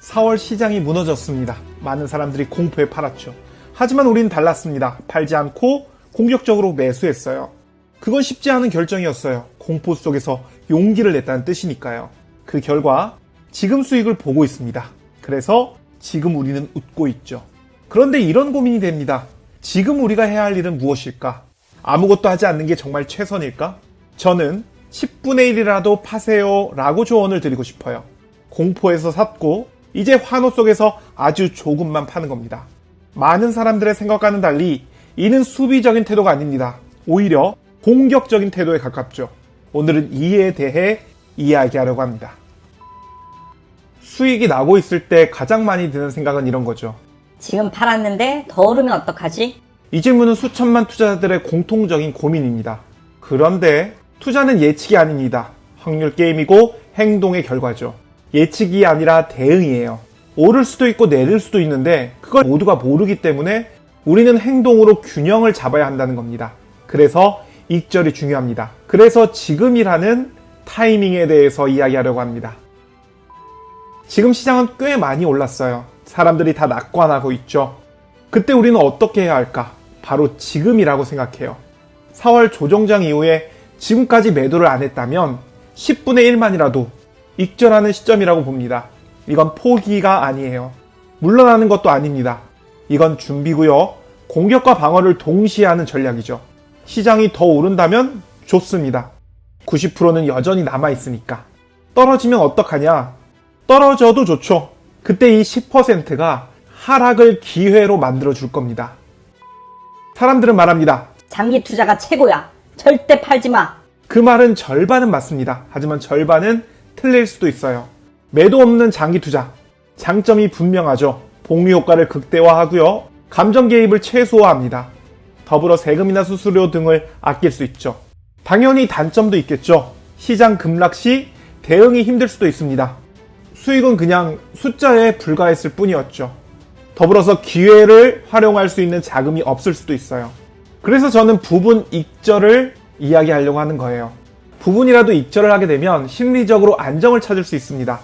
4월 시장이 무너졌습니다. 많은 사람들이 공포에 팔았죠. 하지만 우린 달랐습니다. 팔지 않고 공격적으로 매수했어요. 그건 쉽지 않은 결정이었어요. 공포 속에서 용기를 냈다는 뜻이니까요. 그 결과 지금 수익을 보고 있습니다. 그래서 지금 우리는 웃고 있죠. 그런데 이런 고민이 됩니다. 지금 우리가 해야 할 일은 무엇일까? 아무것도 하지 않는 게 정말 최선일까? 저는 10분의 1이라도 파세요 라고 조언을 드리고 싶어요. 공포에서 샀고 이제 환호 속에서 아주 조금만 파는 겁니다. 많은 사람들의 생각과는 달리 이는 수비적인 태도가 아닙니다. 오히려 공격적인 태도에 가깝죠. 오늘은 이에 대해 이야기하려고 합니다. 수익이 나고 있을 때 가장 많이 드는 생각은 이런 거죠. 지금 팔았는데 더 오르면 어떡하지? 이 질문은 수천만 투자자들의 공통적인 고민입니다. 그런데 투자는 예측이 아닙니다. 확률 게임이고 행동의 결과죠. 예측이 아니라 대응이에요. 오를 수도 있고 내릴 수도 있는데 그걸 모두가 모르기 때문에 우리는 행동으로 균형을 잡아야 한다는 겁니다. 그래서 익절이 중요합니다. 그래서 지금이라는 타이밍에 대해서 이야기하려고 합니다. 지금 시장은 꽤 많이 올랐어요. 사람들이 다 낙관하고 있죠. 그때 우리는 어떻게 해야 할까? 바로 지금이라고 생각해요. 4월 조정장 이후에 지금까지 매도를 안 했다면 10분의 1만이라도 익절하는 시점이라고 봅니다. 이건 포기가 아니에요. 물러나는 것도 아닙니다. 이건 준비고요. 공격과 방어를 동시에 하는 전략이죠. 시장이 더 오른다면 좋습니다. 90%는 여전히 남아 있으니까. 떨어지면 어떡하냐? 떨어져도 좋죠. 그때 이 10%가 하락을 기회로 만들어 줄 겁니다. 사람들은 말합니다. 장기 투자가 최고야. 절대 팔지 마. 그 말은 절반은 맞습니다. 하지만 절반은 틀릴 수도 있어요. 매도 없는 장기 투자. 장점이 분명하죠. 복리 효과를 극대화하고요. 감정 개입을 최소화합니다. 더불어 세금이나 수수료 등을 아낄 수 있죠. 당연히 단점도 있겠죠. 시장 급락 시 대응이 힘들 수도 있습니다. 수익은 그냥 숫자에 불과했을 뿐이었죠. 더불어서 기회를 활용할 수 있는 자금이 없을 수도 있어요. 그래서 저는 부분 익절을 이야기하려고 하는 거예요. 부분이라도 익절을 하게 되면 심리적으로 안정을 찾을 수 있습니다.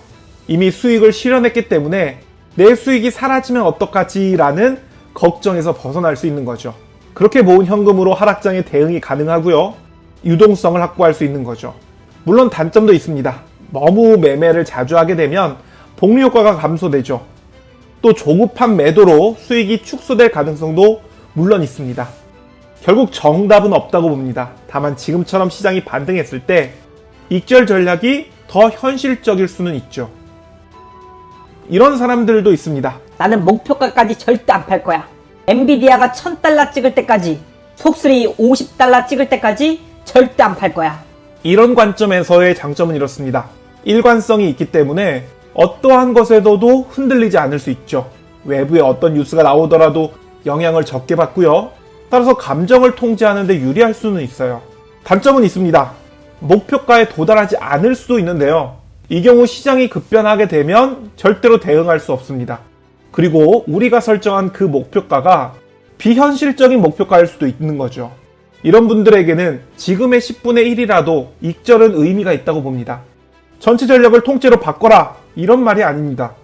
이미 수익을 실현했기 때문에 내 수익이 사라지면 어떡하지라는 걱정에서 벗어날 수 있는 거죠. 그렇게 모은 현금으로 하락장에 대응이 가능하고요. 유동성을 확보할 수 있는 거죠. 물론 단점도 있습니다. 너무 매매를 자주 하게 되면 복리 효과가 감소되죠. 또 조급한 매도로 수익이 축소될 가능성도 물론 있습니다. 결국 정답은 없다고 봅니다. 다만 지금처럼 시장이 반등했을 때 익절 전략이 더 현실적일 수는 있죠. 이런 사람들도 있습니다. 나는 목표가까지 절대 안 팔 거야. 엔비디아가 1000달러 찍을 때까지, 속쓰리 50달러 찍을 때까지 절대 안 팔 거야. 이런 관점에서의 장점은 이렇습니다. 일관성이 있기 때문에 어떠한 것에도 흔들리지 않을 수 있죠. 외부에 어떤 뉴스가 나오더라도 영향을 적게 받고요. 따라서 감정을 통제하는 데 유리할 수는 있어요. 단점은 있습니다. 목표가에 도달하지 않을 수도 있는데요. 이 경우 시장이 급변하게 되면 절대로 대응할 수 없습니다. 그리고 우리가 설정한 그 목표가가 비현실적인 목표가일 수도 있는 거죠. 이런 분들에게는 지금의 10분의 1이라도 익절은 의미가 있다고 봅니다. 전체 전력을 통째로 바꿔라 이런 말이 아닙니다.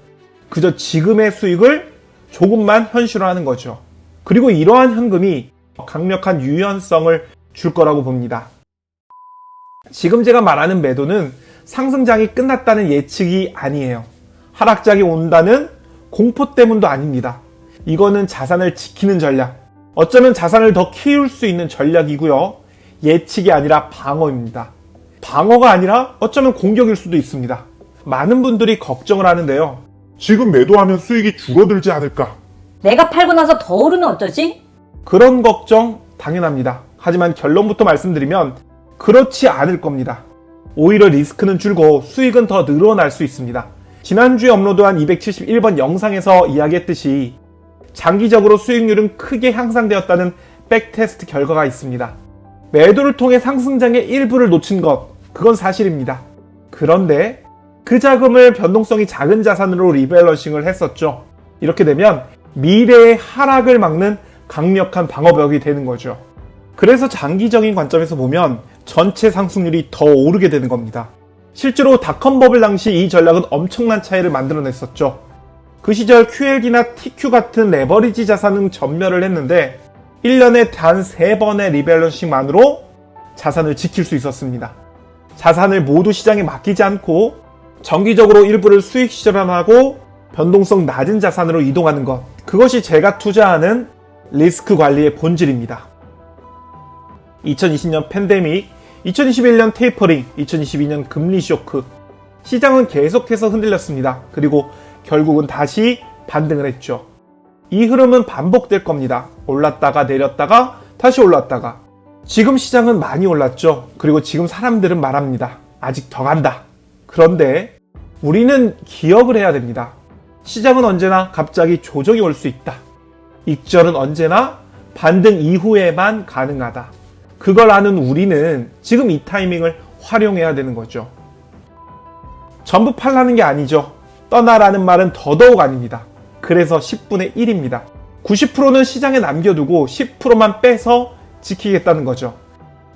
그저 지금의 수익을 조금만 현실화하는 거죠. 그리고 이러한 현금이 강력한 유연성을 줄 거라고 봅니다. 지금 제가 말하는 매도는 상승장이 끝났다는 예측이 아니에요. 하락장이 온다는 공포 때문도 아닙니다. 이거는 자산을 지키는 전략. 어쩌면 자산을 더 키울 수 있는 전략이고요. 예측이 아니라 방어입니다. 방어가 아니라 어쩌면 공격일 수도 있습니다. 많은 분들이 걱정을 하는데요. 지금 매도하면 수익이 줄어들지 않을까? 내가 팔고 나서 더 오르면 어쩌지? 그런 걱정 당연합니다. 하지만 결론부터 말씀드리면 그렇지 않을 겁니다. 오히려 리스크는 줄고 수익은 더 늘어날 수 있습니다. 지난주에 업로드한 271번 영상에서 이야기했듯이 장기적으로 수익률은 크게 향상되었다는 백테스트 결과가 있습니다. 매도를 통해 상승장의 일부를 놓친 것, 그건 사실입니다. 그런데 그 자금을 변동성이 작은 자산으로 리밸런싱을 했었죠. 이렇게 되면 미래의 하락을 막는 강력한 방어벽이 되는 거죠. 그래서 장기적인 관점에서 보면 전체 상승률이 더 오르게 되는 겁니다. 실제로 닷컴 버블 당시 이 전략은 엄청난 차이를 만들어냈었죠. 그 시절 QLD나 TQ 같은 레버리지 자산은 전멸을 했는데 1년에 단 3번의 리밸런싱만으로 자산을 지킬 수 있었습니다. 자산을 모두 시장에 맡기지 않고 정기적으로 일부를 수익 실현하고 변동성 낮은 자산으로 이동하는 것. 그것이 제가 투자하는 리스크 관리의 본질입니다. 2020년 팬데믹, 2021년 테이퍼링, 2022년 금리 쇼크. 시장은 계속해서 흔들렸습니다. 그리고 결국은 다시 반등을 했죠. 이 흐름은 반복될 겁니다. 올랐다가 내렸다가 다시 올랐다가. 지금 시장은 많이 올랐죠. 그리고 지금 사람들은 말합니다. 아직 더 간다. 그런데 우리는 기억을 해야 됩니다. 시장은 언제나 갑자기 조정이 올 수 있다. 익절은 언제나 반등 이후에만 가능하다. 그걸 아는 우리는 지금 이 타이밍을 활용해야 되는 거죠. 전부 팔라는 게 아니죠. 떠나라는 말은 더더욱 아닙니다. 그래서 10분의 1입니다. 90%는 시장에 남겨두고 10%만 빼서 지키겠다는 거죠.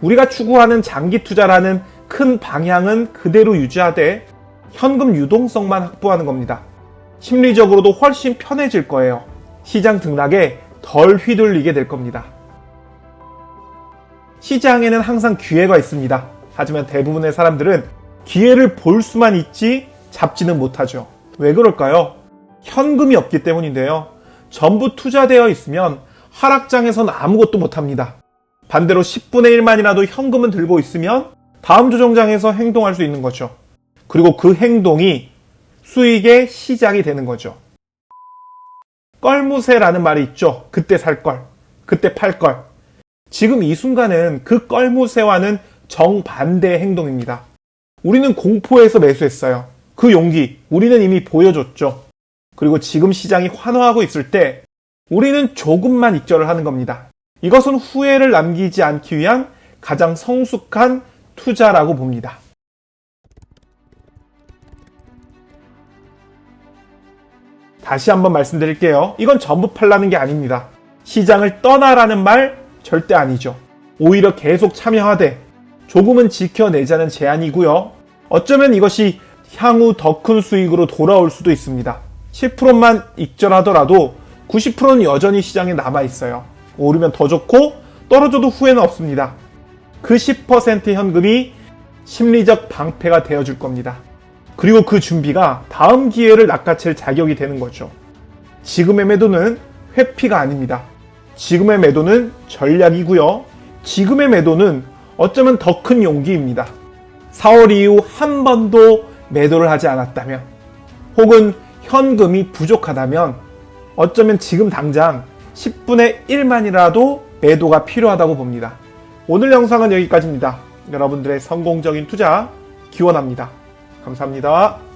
우리가 추구하는 장기 투자라는 큰 방향은 그대로 유지하되 현금 유동성만 확보하는 겁니다. 심리적으로도 훨씬 편해질 거예요. 시장 등락에 덜 휘둘리게 될 겁니다. 시장에는 항상 기회가 있습니다. 하지만 대부분의 사람들은 기회를 볼 수만 있지 잡지는 못하죠. 왜 그럴까요? 현금이 없기 때문인데요. 전부 투자되어 있으면 하락장에선 아무것도 못합니다. 반대로 10분의 1만이라도 현금은 들고 있으면 다음 조정장에서 행동할 수 있는 거죠. 그리고 그 행동이 수익의 시작이 되는 거죠. 껄무새라는 말이 있죠. 그때 살 걸, 그때 팔 걸. 지금 이 순간은 그 껄무새와는 정반대의 행동입니다. 우리는 공포에서 매수했어요. 그 용기, 우리는 이미 보여줬죠. 그리고 지금 시장이 환호하고 있을 때 우리는 조금만 익절을 하는 겁니다. 이것은 후회를 남기지 않기 위한 가장 성숙한 투자라고 봅니다. 다시 한번 말씀드릴게요. 이건 전부 팔라는 게 아닙니다. 시장을 떠나라는 말 절대 아니죠. 오히려 계속 참여하되 조금은 지켜내자는 제안이고요. 어쩌면 이것이 향후 더 큰 수익으로 돌아올 수도 있습니다. 10%만 익절하더라도 90%는 여전히 시장에 남아 있어요. 오르면 더 좋고 떨어져도 후회는 없습니다. 그 10% 현금이 심리적 방패가 되어줄 겁니다. 그리고 그 준비가 다음 기회를 낚아챌 자격이 되는 거죠. 지금의 매도는 회피가 아닙니다. 지금의 매도는 전략이고요. 지금의 매도는 어쩌면 더 큰 용기입니다. 4월 이후 한 번도 매도를 하지 않았다면, 혹은 현금이 부족하다면, 어쩌면 지금 당장 10분의 1만이라도 매도가 필요하다고 봅니다. 오늘 영상은 여기까지입니다. 여러분들의 성공적인 투자 기원합니다. 감사합니다.